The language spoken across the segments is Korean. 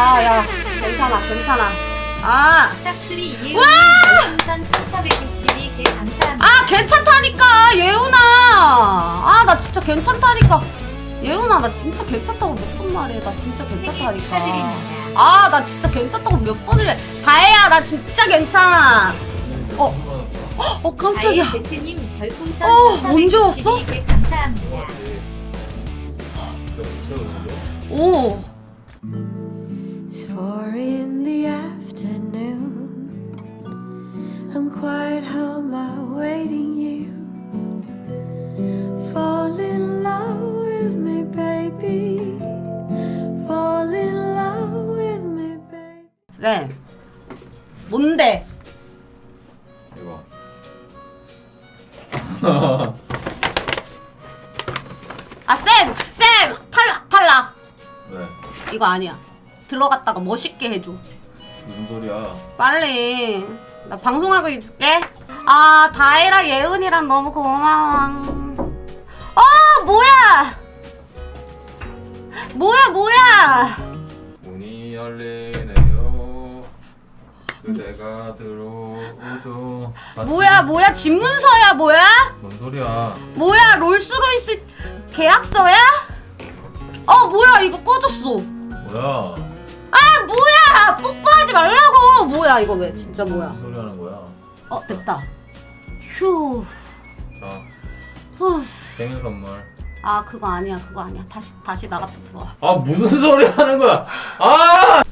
아, 야, 괜찮아, 괜찮아. 아, 싹쓸이 이해우님 별풍선 1462개 감사합니다. 아, 괜찮다니까, 예훈아. 아, 나 진짜 괜찮다니까. 예훈아, 나 진짜 괜찮다고 몇 번 말해. 나 진짜 생일 괜찮다니까. 축하드립니다. 아, 나 진짜 괜찮다고 몇 번을 해. 다혜야, 나 진짜 괜찮아. 어. 어, 깜짝이야. 별풍선 어, 언제 왔어? 1462개 감사합니다. 오. It's four in the afternoon. I'm quite home awaiting you. Fall in love with me, baby. Fall in love with me, baby. 쌤. 뭔데? 이거. 아, 쌤! 쌤! 탈락! 탈락! 왜? 이거 아니야. 들어갔다가 멋있게 해줘. 무슨 소리야? 빨리. 나 방송하고 있을게. 아, 다혜랑 예은이랑 너무 고마워. 어, 뭐야! 뭐야, 뭐야! 문이 열리네요. 그대가 들어오죠. 뭐야, 뭐야, 집문서야, 뭐야? 뭔 소리야? 뭐야, 롤스로이스 계약서야? 어, 뭐야, 이거 꺼졌어. 뭐야? 아! 뽀뽀하지 말라고! 뭐야, 이거 왜, 진짜 뭐야. 무슨 소리 하는 거야? 어, 됐다. 휴. 자, 후. 생일 선물. 아, 그거 아니야, 그거 아니야. 다시, 다시 나갔다 들어와. 아 무슨 소리 하는 거야? 아!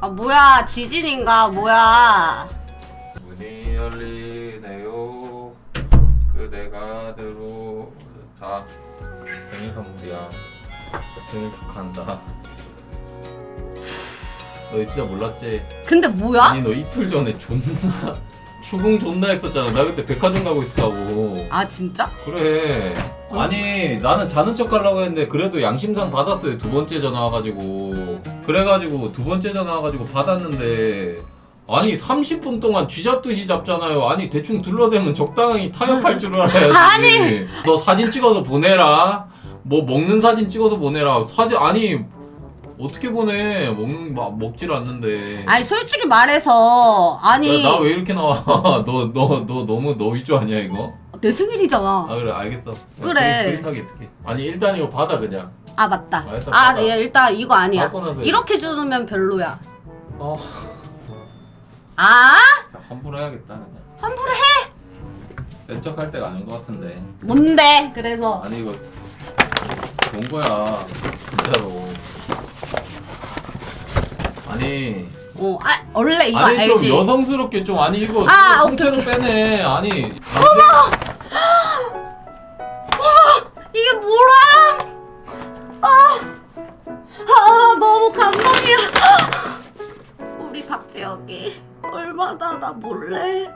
아, 뭐야, 지진인가, 뭐야. 문이 열리네요. 그대가 들어. 자, 생일 선물이야. 생일 축하한다. 너 진짜 몰랐지? 근데 뭐야? 아니 너 이틀 전에 존나 추궁 존나 했었잖아. 나 그때 백화점 가고 있었다고. 아, 진짜? 그래. 아니 나는 자는 척 하려고 했는데 그래도 양심상 받았어요. 두 번째 전화 와가지고. 그래가지고 두 번째 전화 와가지고 받았는데 아니 30분 동안 쥐잡듯이 잡잖아요. 아니 대충 둘러대면 적당히 타협할 줄 알아야지. 아니! 너 사진 찍어서 보내라. 뭐 먹는 사진 찍어서 보내라. 사진 아니 어떻게 보내? 먹는 막 먹질 않는데. 아니, 솔직히 말해서, 아니. 나 왜 이렇게 나와? 너 너 너 너무 너 위주 아니야 이거? 내 생일이잖아. 아 그래 알겠어. 그래. 그릿하게 있을게. 아니 일단 이거 받아 그냥. 아, 맞다. 아, 일단 아, 받아. 네, 일단 이거 아니야. 받고 나서 이렇게 주면 별로야. 어. 아? 자, 환불 해야겠다 그냥. 환불해? 센척 할 때가 아닌 것 같은데. 뭔데? 그래서. 아니 이거 좋은 거야 진짜로. 아니 어, 아, 원래 이거 아니 알지? 좀 여성스럽게 좀 아니 이거 아, 통째로 오케이, 빼네 아니 이게 뭐라? 아, 아 너무 감동이야. 우리 박재혁이 얼마나 나 몰래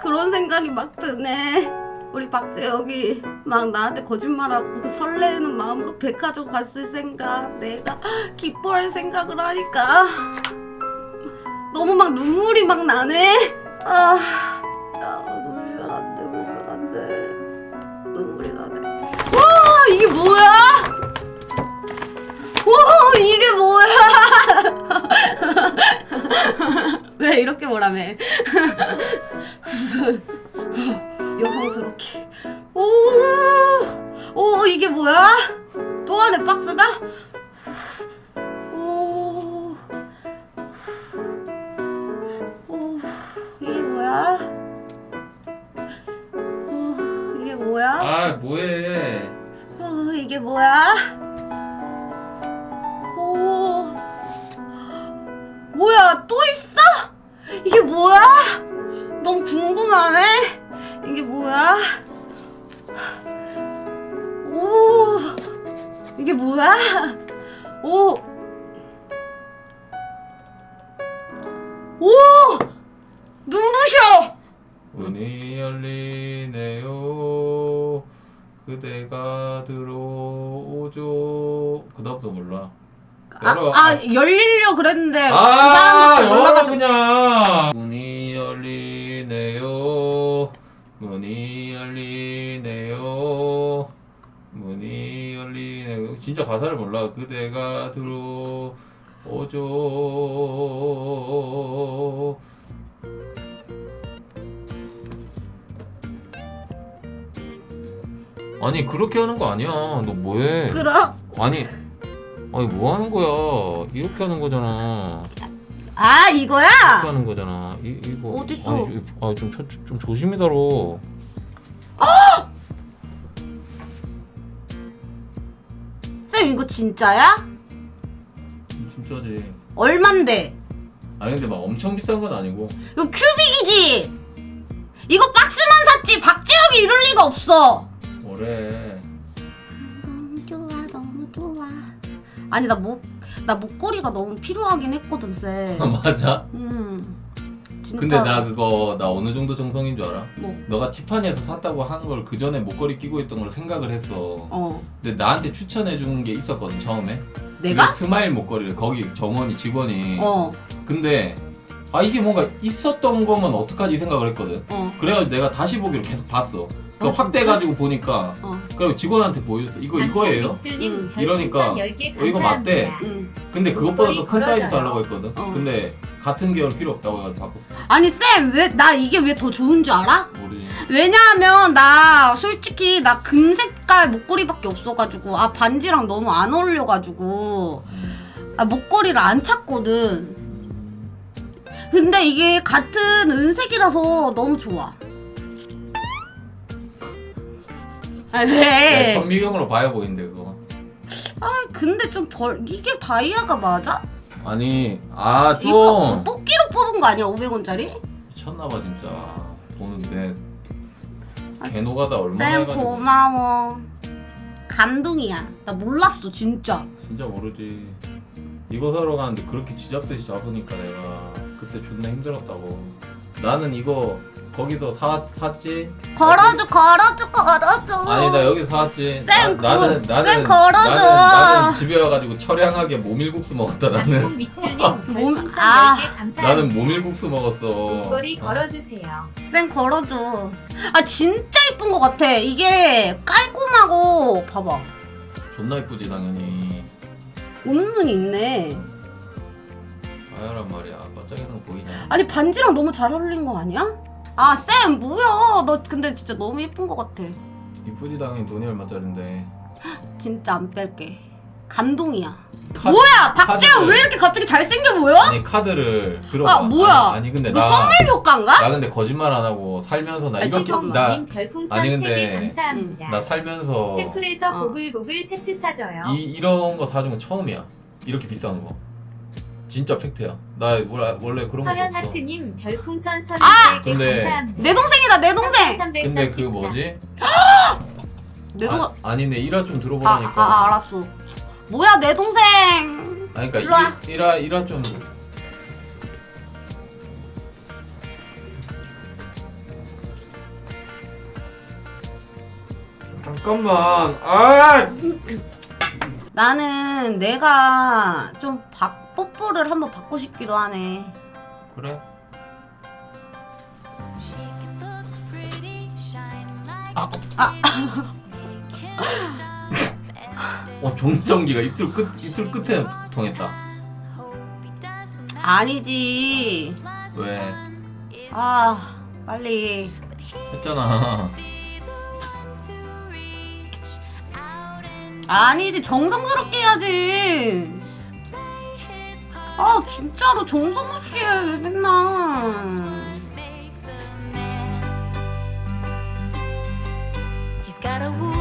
그런 생각이 막 드네. 우리 박재혁이 막 나한테 거짓말하고 그 설레는 마음으로 백화점 갔을 생각, 내가 기뻐할 생각을 하니까 너무 막 눈물이 막 나네. 아, 진짜 울면 안 돼, 울면 안 돼. 눈물이 나네. 와 이게 뭐야? 와 이게 뭐야? 왜 이렇게 뭐라며? 여성스럽게. 오, 오 이게 뭐야? 또 안에 박스가? 오, 오 이게 뭐야? 오, 이게 뭐야? 아 뭐해 어, 이게 뭐야? 오, 뭐야, 또 이게 뭐야? 오, 이게 뭐야? 오, 오, 눈부셔! 문이 열리네요. 그대가 들어오죠. 그다음부터 몰라. 아, 열어. 아, 열리려 그랬는데, 아, 그 다음부터 열어 몰라가지고. 그냥. 문이 문이 열리네요. 문이 열리네요. 진짜 가사를 몰라. 그대가 들어오죠. 아니 그렇게 하는 거 아니야. 너 뭐해? 그럼 아니 아니 뭐 하는 거야? 이렇게 하는 거잖아. 아 이거야? 하는 거잖아. 이 이거 어딨어? 이- 아, 좀, 좀, 좀 조심히 다뤄. 쌤 이거 진짜야? 진짜지. 얼만데? 아니 근데 막 엄청 비싼 건 아니고. 이거 큐빅이지? 이거 박스만 샀지 박지혁이 이럴 리가 없어 뭐래? 너무 좋아 너무 좋아 아니 나 목, 나 목걸이가 너무 필요하긴 했거든 쌤 맞아? 음, 진짜 근데 나 그거 나 어느 정도 정성인 줄 알아? 뭐? 너가 티파니에서 샀다고 한 걸 그 전에 목걸이 끼고 있던 걸 생각을 했어. 어 근데 나한테 추천해 준 게 있었거든 처음에. 내가? 이게 스마일 목걸이를 거기 점원이 직원이. 어 근데 아 이게 뭔가 있었던 거면 어떡하지 이 생각을 했거든. 어. 그래가지고 내가 다시 보기로 계속 봤어. 그 아, 확대해가지고 보니까 어. 그리고 직원한테 보여줬어. 이거 이거예요? 믹슬님 음. 이러니까, 별풍선 10개 어, 이거 맞대. 응. 근데 그것보다 더 큰 사이즈. 달라고 했거든. 어. 근데 같은 계열 필요 없다고 해가지고 바꿨어. 아니 쌤 왜 나 이게 왜 더 좋은 줄 알아? 모르지. 왜냐하면 나 솔직히 나 금색깔 목걸이밖에 없어가지고 아 반지랑 너무 안 어울려가지고 음. 아 목걸이를 안 찾거든 근데 이게 같은 은색이라서 너무 좋아 아 야, 왜? 현미경으로 봐야 보이는데 그거. 아 근데 좀 덜 이게 다이아가 맞아? 아니 아좀 이거 뽑기로 뽑은 거 아니야 500원짜리? 미쳤나봐 진짜. 보는데 개노가다 얼마나 쌤 해가지고 고마워 감동이야 나 몰랐어 진짜 진짜 모르지. 이거 사러 가는데 그렇게 쥐잡듯이 잡으니까 내가 그때 존나 힘들었다고. 나는 이거 거기서 사 샀지. 걸어줘 걸어줘 걸어줘 아니 나 여기 사왔지. 쌤, 나, 나는 그- 나는 쌤 걸어줘. 나는, 나는 집에 와가지고 처량하게 모밀국수 먹었다 나는. 믹슬님 별풍선 아. 10개 감사합니다. 나는 모밀국수 먹었어. 목걸이 어. 걸어주세요. 쌤 걸어줘 아 진짜 이쁜 것 같아 이게 깔끔하고 봐봐 존나 이쁘지 당연히. 은은이 있네 다야란 말이야. 반짝이는 보이냐? 아니 반지랑 너무 잘 어울린 거 아니야? 아 쌤 뭐야 너 근데 진짜 너무 예쁜 것 같아 이쁘지 당연히 돈이 얼마짜린데. 진짜 안 뺄게 감동이야 카드- 뭐야 카드를- 왜 이렇게 갑자기 잘생겨 보여? 아니 카드를 들어봐. 아, 뭐야? 아니, 아니 근데 너 나. 선물 효과인가? 나 근데 거짓말 안 하고 살면서 나 아, 이렇게. 나, 님 별풍선 아니, 3개 근데 감사합니다. 나 살면서 어. 보글보글 세트 사줘요. 이 이런 거 사준 건 처음이야. 이렇게 비싼 거. 진짜 팩트야. 나 원래, 원래 그런 것도 서현 없어. 하트님 별풍선 30개 아! 근데- 감사합니다. 내 동생이다 내 동생 근데 그 뭐지? 내 동생 아, 아니네 1화 좀 아, 들어보라니까. 아, 아 알았어 뭐야 내 동생 아니 일로 그러니까 와. 1화 1화 좀 잠깐만. 아! 나는 내가 좀 박, 뽀뽀를 한번 받고 싶기도 하네 그래? 아, 아. 어 종전기가 이틀 끝 이틀 끝에 통했다. 아니지 왜? 아 빨리 했잖아. 아니지 정성스럽게 해야지. 아 진짜로 정성호 씨왜 맨날. He's got a wound.